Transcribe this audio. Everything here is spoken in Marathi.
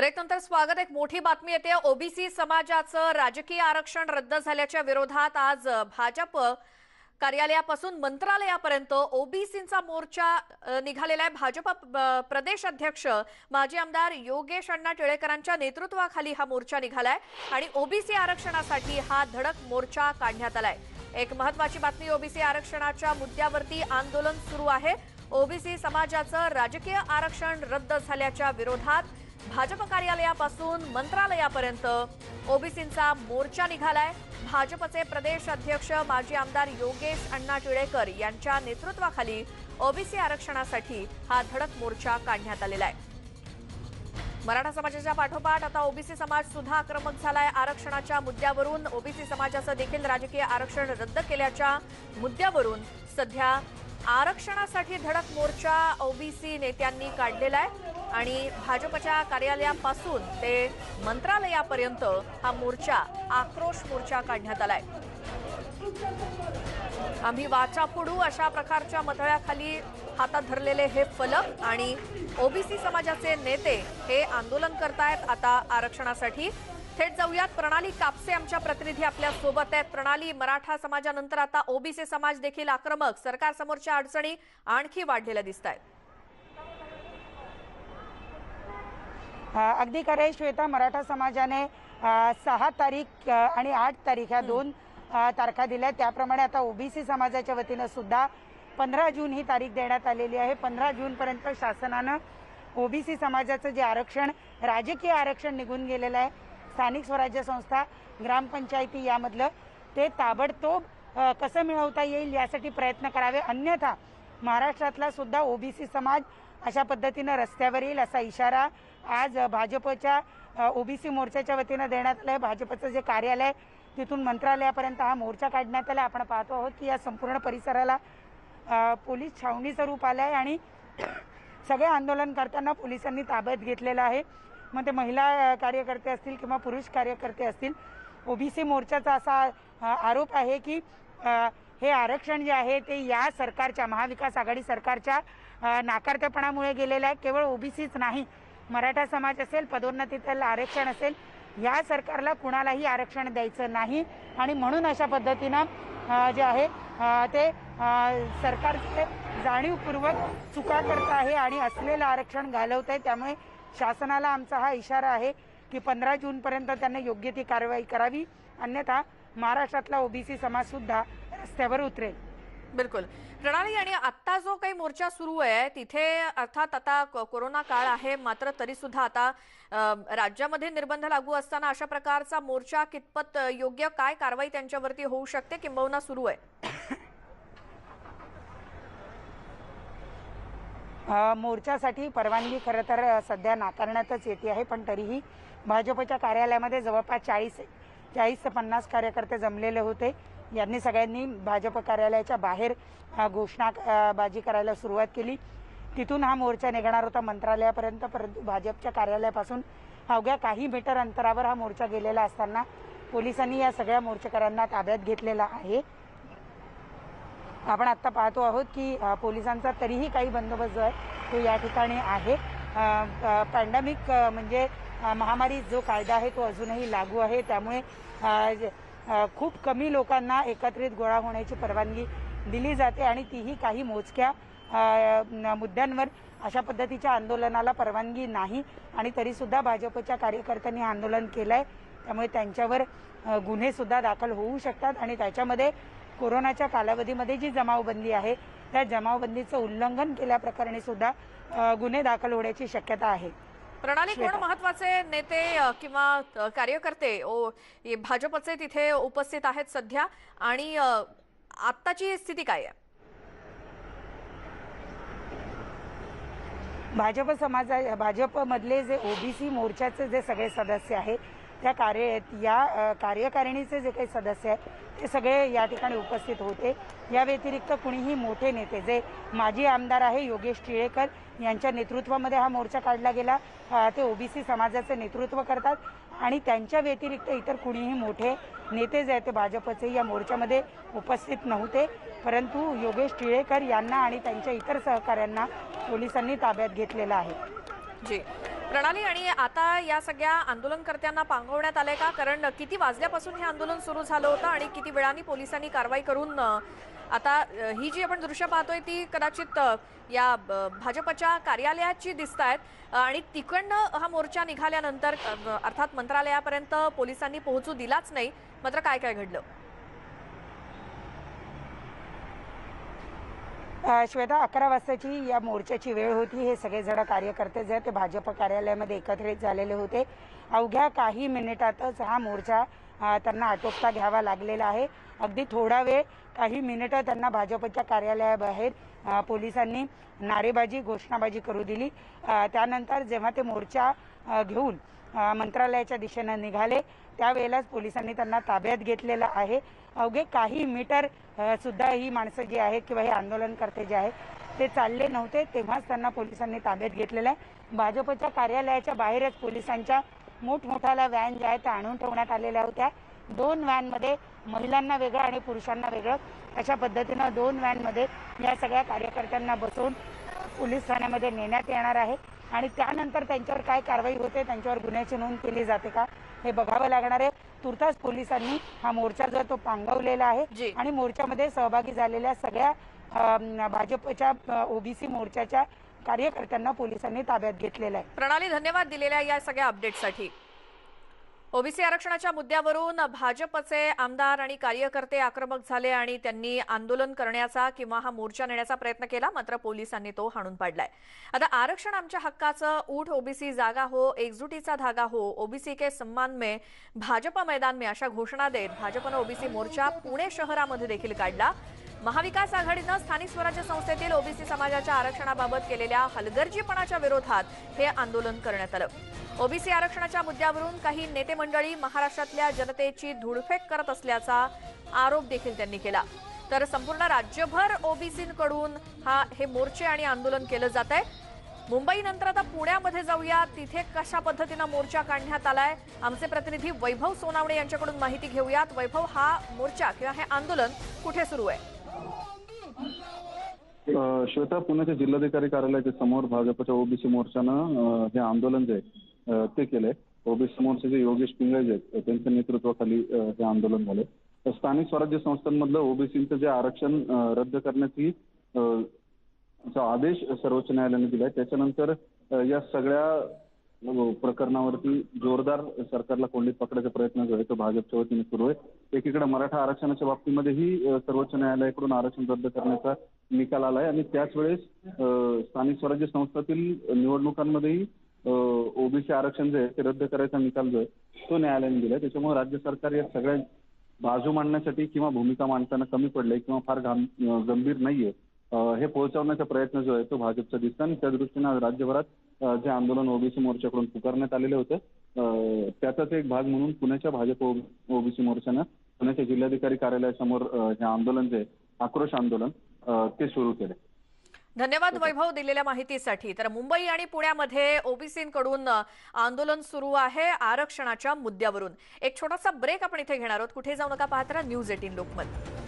ब्रेक नंतर स्वागत. एक मोठी बातमी येते. ओबीसी समाजाचं राजकीय आरक्षण रद्द झाल्याच्या विरोधात आज भाजप कार्यालयापासून मंत्रालयापर्यंत ओबीसींचा मोर्चा निघालेला आहे. भाजप प्रदेश अध्यक्ष माजी आमदार योगेश अण्णा टिळेकरांच्या नेतृत्वाखाली हा मोर्चा निघालाय आणि ओबीसी आरक्षणासाठी हा धडक मोर्चा काढण्यात आलाय. एक महत्वाची बातमी ओबीसी आरक्षणाच्या मुद्द्यावरती आंदोलन सुरू आहे. ओबीसी समाजाचं राजकीय आरक्षण रद्द झाल्याच्या विरोधात भाजप कार्यालयापासून मंत्रालयापर्यंत ओबीसींचा मोर्चा निघालाय. भाजपचे प्रदेश अध्यक्ष माजी आमदार योगेश अण्णा टिळेकर यांच्या नेतृत्वाखाली ओबीसी आरक्षणासाठी हा धडक मोर्चा काढण्यात आलेला आहे. मराठा समाजाच्या पाठोपाठ आता ओबीसी समाज सुद्धा आक्रमक झालाय. आरक्षणाच्या मुद्द्यावरून ओबीसी समाजाचं देखील राजकीय आरक्षण रद्द केल्याच्या मुद्द्यावरून सध्या आरक्षणासाठी धडक मोर्चा ओबीसी नेत्यांनी काढलेला आहे आणि भाजपच्या कार्यालयापासून ते मंत्रालयापर्यंत हा मोर्चा आक्रोश मोर्चा काढण्यात आलाय. आम्ही वाचा फोडू अशा प्रकारच्या मथळ्याखाली हातात धरलेले हे फलक आणि ओबीसी समाजाचे नेते हे आंदोलन करतायत आता आरक्षणासाठी. थेट जाऊयात. प्रणाली कापसे आमच्या प्रतिनिधी आपल्यासोबत आहेत. प्रणाली मराठा समाजानंतर आता ओबीसी समाज देखील आक्रमक. सरकार समोरच्या अडचणी आणखी वाढलेल्या दिसत आहेत अगदी खरं आहे श्वेता. मराठा समाजाने सहा तारीख आणि आठ तारीख ह्या दोन तारखा दिल्या त्याप्रमाणे आता ओबीसी समाजाच्या वतीनं सुद्धा पंधरा जून ही तारीख देण्यात आलेली आहे. पंधरा जूनपर्यंत शासनानं ओबीसी समाजाचं जे आरक्षण राजकीय आरक्षण निघून गेलेलं आहे. स्थानिक स्वराज्य संस्था ग्रामपंचायती यामधलं ते ताबडतोब कसं मिळवता येईल यासाठी प्रयत्न करावे. अन्यथा महाराष्ट्रातला सुद्धा ओबीसी समाज अशा पद्धतीनं रस्त्यावर येईल असा इशारा आज भाजपच्या ओबीसी मोर्चाच्या वतीनं देण्यात आला आहे भाजपचं जे कार्यालय तिथून मंत्रालयापर्यंत हा मोर्चा काढण्यात आला. आपण पाहतो आहोत की या संपूर्ण परिसराला पोलीस छावणीचं रूप आलं आहे आणि सगळे आंदोलन करताना पोलिसांनी ताब्यात घेतलेलं आहे. मग ते महिला कार्यकर्ते असतील किंवा पुरुष कार्यकर्ते असतील ओबीसी मोर्चाचा असा आरोप आहे की हे आरक्षण जे आहे ते या सरकारच्या महाविकास आघाडी सरकारच्या नाकारतेपणामुळे गेलेलं आहे. केवळ ओबीसीच नाही मराठा समाज असेल पदोन्नतीतलं आरक्षण असेल या सरकारला कुणालाही आरक्षण द्यायचं नाही. आणि म्हणून अशा पद्धतीनं जे आहे ते सरकारचे जाणीवपूर्वक चुका करत आहे आणि असलेलं आरक्षण घालवत आहे. त्यामुळे शासनाला आमचा हा इशारा आहे की पंधरा जूनपर्यंत त्यांना योग्य ती कारवाई करावी. अन्यथा महाराष्ट्रातला ओबीसी समाज सुद्धा रस्त्यावर उतरेल. बिलकुल. प्रणाली आणि आत्ता जो काही मोर्चा सुरू आहे तिथे अर्थात आता कोरोना काळ आहे मात्र तरी सुद्धा आता राज्यामध्ये निर्बंध लागू असताना अशा प्रकारचा मोर्चा कितपत योग्य काय कारवाई त्यांच्यावरती होऊ शकते किंबहुना सुरू आहे? मोर्चासाठी परवानगी खरं तर सध्या नाकारण्यातच येते आहे पण तरीही भाजपच्या कार्यालयामध्ये जवळपास चाळीस चाळीस ते पन्नास कार्यकर्ते जमलेले होते. यांनी सगळ्यांनी भाजप कार्यालयाच्या बाहेर घोषणाबाजी घोषणा बाजी करायला सुरुवात केली. तिथून हा मोर्चा निघणार होता मंत्रालयापर्यंत परंतु भाजपच्या कार्यालयापासून अवघ्या काही मीटर अंतरावर हा मोर्चा गेलेला असताना पोलिसांनी या सगळ्या मोर्चेकऱ्यांना ताब्यात घेतलेला आहे. आपण आत्ता पाहतो आहोत की पोलिसांचा तरीही काही बंदोबस्त जो आहे तो या ठिकाणी आहे. पॅन्डेमिक म्हणजे महामारी जो कायदा आहे तो अजूनही लागू आहे. त्यामुळे खूप कमी लोकांना एकत्रित गोळा होण्याची परवानगी दिली जाते आणि तीही काही मोजक्या मुद्द्यांवर अशा पद्धतीच्या आंदोलनाला परवानगी नाही. आणि तरीसुद्धा भाजपच्या कार्यकर्त्यांनी आंदोलन केलं आहे त्यामुळे त्यांच्यावर गुन्हेसुद्धा दाखल होऊ शकतात. आणि त्याच्यामध्ये कोरोनाच्या कालावधीमध्ये जी जमावबंदी आहे त्या जमावबंदीचं उल्लंघन केल्याप्रकरणी सुद्धा गुन्हे दाखल होण्याची शक्यता आहे. प्रणाली कोण. महत्त्वाचे नेते किंवा कार्यकर्ते? ओ भाजपचे तिथे उपस्थित आहेत सध्या. आणि आत्ताची स्थिती काय आहे? भाजप समाजा भाजपमधले जे ओबीसी मोर्चाचे जे सगळे सदस्य आहेत त्या कार्य या कार्यकारिणीचे जे काही सदस्य आहेत ते सगळे या ठिकाणी उपस्थित होते. या व्यतिरिक्त कुणीही मोठे नेते जे माजी आमदार आहे योगेश टिळेकर यांच्या नेतृत्वामध्ये हा मोर्चा काढला गेला. ते ओबीसी समाजाचं नेतृत्व करतात आणि त्यांच्या व्यतिरिक्त इतर कुणीही मोठे नेते जे आहेत ते भाजपचे या मोर्चामध्ये उपस्थित नव्हते. परंतु योगेश टिळेकर यांना आणि त्यांच्या इतर सहकाऱ्यांना पोलिसांनी ताब्यात घेतलेलं आहे. जी. प्रणाली आणि आता या सगळ्या आंदोलनकर्त्यांना पांगवण्यात आलंय का? कारण किती वाजल्यापासून हे आंदोलन सुरू झालं होतं आणि किती वेळाने पोलिसांनी कारवाई करून आता ही जी आपण दृश्य पाहतोय ती कदाचित या ब- भाजपच्या कार्यालयाची दिसत आहेत आणि तिकडनं हा मोर्चा निघाल्यानंतर अर्थात मंत्रालयापर्यंत पोलिसांनी पोहोचू दिलाच नाही. मात्र काय काय घडलं? श्वेता अकरा वाजताची या मोर्चाची वेळ होती. हे सगळेजण कार्यकर्ते जे ते भाजप कार्यालयामध्ये एकत्रित झालेले होते. अवघ्या काही मिनिटातच हा मोर्चा त्यांना आटोपता घ्यावा लागलेला आहे. अगदी थोडा वेळ काही मिनिटं त्यांना भाजपच्या कार्यालयाबाहेर पोलिसांनी नारेबाजी घोषणाबाजी करू दिली. त्यानंतर जेव्हा ते मोर्चा घेऊन मंत्रालयाच्या दिशेनं निघाले त्यावेळेलाच पोलिसांनी त्यांना ताब्यात घेतलेलं आहे. अवघे काही मीटर सुद्धा ही माणसं जी आहेत किंवा हे आंदोलनकर्ते जे आहेत ते चालले नव्हते. तेव्हाच त्यांना पोलिसांनी ताब्यात घेतलेलं आहे. भाजपच्या कार्यालयाच्या बाहेरच पोलिसांच्या मोठमोठ्याल्या व्हॅन ज्या आहेत त्या आणून ठेवण्यात आलेल्या होत्या. दोन व्हॅनमध्ये महिलांना वेगळं आणि पुरुषांना वेगळं. अशा पद्धतीनं दोन व्हॅनमध्ये या सगळ्या कार्यकर्त्यांना बसवून पोलीस ठाण्यामध्ये नेण्यात येणार आहे. आणि त्यानंतर त्यांच्यावर काय कारवाई होते त्यांच्यावर गुन्ह्याची नोंद केली जाते का हे बघावं लागणार आहे. तुर्तास पोलिसांनी हा मोर्चा जो तो पांगवलेला. आहे. आणि मोर्चामध्ये सहभागी झालेल्या सगळ्या भाजपच्या ओबीसी मोर्चाच्या कार्यकर्त्यांना पोलिसांनी ताब्यात घेतलेलं आहे. प्रणाली धन्यवाद दिलेल्या या सगळ्या अपडेटसाठी ओबीसी आरक्षणाच्या मुद्द्यावरून भाजपचे आमदार आणि कार्यकर्ते आक्रमक झाले आणि त्यांनी आंदोलन करण्याचा किंवा हा मोर्चा नेण्याचा प्रयत्न केला मात्र पोलिसांनी तो हाणून पाडलाय. आता आरक्षण आमच्या हक्काचं ऊठ ओबीसी जागा हो एकजुटीचा धागा हो ओबीसी के सम्मान में भाजपा मैदान में अशा घोषणा देत भाजपनं ओबीसी मोर्चा पुणे शहरामध्ये देखील काढला. महाविकास आघाडीनं स्थानिक स्वराज्य संस्थेतील ओबीसी समाजाच्या आरक्षणाबाबत केलेल्या हलगर्जीपणाच्या विरोधात हे आंदोलन करण्यात आलं. ओबीसी आरक्षणाच्या मुद्द्यावरून काही नेते मंडळी महाराष्ट्रातल्या जनतेची धुडफेक करत असल्याचा आरोप देखील त्यांनी केला. तर संपूर्ण राज्यभर ओबीसीकडून हा हे मोर्चे आणि आंदोलन केलं जात आहे. मुंबईनंतर आता पुण्यामध्ये जाऊया. तिथे कशा पद्धतीनं मोर्चा काढण्यात आलाय? आमचे प्रतिनिधी वैभव सोनावणे यांच्याकडून माहिती घेऊयात. वैभव हा मोर्चा किंवा हे आंदोलन कुठे सुरू आहे? श्वेता पुण्याच्या जिल्हाधिकारी कार्यालयाच्या समोर भाजपच्या ओबीसी मोर्चानं हे आंदोलन जे आहे ते केलंय. ओबीसी मोर्चाचे योगेश पिंगळे जे आहेत त्यांच्या नेतृत्वाखाली हे आंदोलन झालंय. तर स्थानिक स्वराज्य संस्थांमधलं ओबीसीचं जे आरक्षण रद्द करण्याची आदेश सर्वोच्च न्यायालयाने दिलाय. त्याच्यानंतर या सगळ्या प्रकरणावरती जोरदार सरकारला कोंडीत पकडायचा प्रयत्न जो आहे तो भाजपच्या वतीने सुरू आहे. एकीकडे मराठा आरक्षणाच्या बाबतीमध्येही सर्वोच्च न्यायालयाकडून आरक्षण रद्द करण्याचा निकाल आलाय आणि त्याच वेळेस स्थानिक स्वराज्य संस्थातील निवडणुकांमध्येही ओबीसी आरक्षण जे आहे ते रद्द करायचा निकाल जो आहे तो न्यायालयाने दिलाय. त्याच्यामुळे राज्य सरकार या सगळ्या बाजू मांडण्यासाठी किंवा भूमिका मांडताना कमी पडले किंवा फार घाम गंभीर नाहीये हे पोहोचवण्याचा प्रयत्न जो आहे तो भाजपचा दिसतो आणि त्या दृष्टीनं आज राज्यभरात जे आंदोलन ओबीसी मोर्चाकडून पुकारण्यात आलेले होते त्याचाच एक भाग म्हणून पुण्याच्या भाजप ओबीसी मोर्चानं पुण्याच्या जिल्हाधिकारी कार्यालयासमोर हे आंदोलन जे आक्रोश आंदोलन ते सुरू केले. धन्यवाद वैभव दिलेल्या माहितीसाठी. तर मुंबई आणि पुण्यामध्ये ओबीसींकडून आंदोलन सुरू आहे आरक्षणाच्या मुद्द्यावरून. एक छोटासा ब्रेक आपण इथे घेणार आहोत. कुठे जाऊ नका पाहत न्यूज एटीन लोकमत.